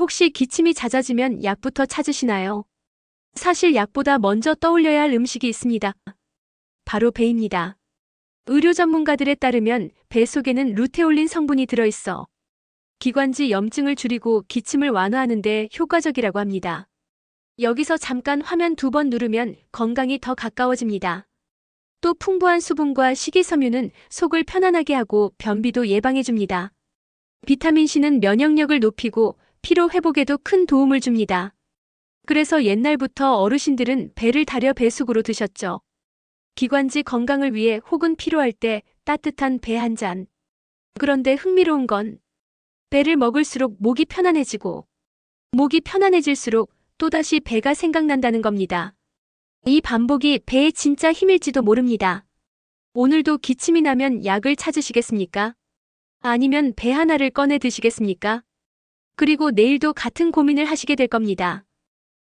혹시 기침이 잦아지면 약부터 찾으시나요? 사실 약보다 먼저 떠올려야 할 음식이 있습니다. 바로 배입니다. 의료 전문가들에 따르면 배 속에는 루테올린 성분이 들어있어 기관지 염증을 줄이고 기침을 완화하는 데 효과적이라고 합니다. 여기서 잠깐 화면 두 번 누르면 건강이 더 가까워집니다. 또 풍부한 수분과 식이섬유는 속을 편안하게 하고 변비도 예방해줍니다. 비타민C는 면역력을 높이고 피로 회복에도 큰 도움을 줍니다. 그래서 옛날부터 어르신들은 배를 달여 배숙으로 드셨죠. 기관지 건강을 위해 혹은 필요할 때 따뜻한 배 한 잔. 그런데 흥미로운 건 배를 먹을수록 목이 편안해지고 목이 편안해질수록 또다시 배가 생각난다는 겁니다. 이 반복이 배의 진짜 힘일지도 모릅니다. 오늘도 기침이 나면 약을 찾으시겠습니까? 아니면 배 하나를 꺼내 드시겠습니까? 그리고 내일도 같은 고민을 하시게 될 겁니다.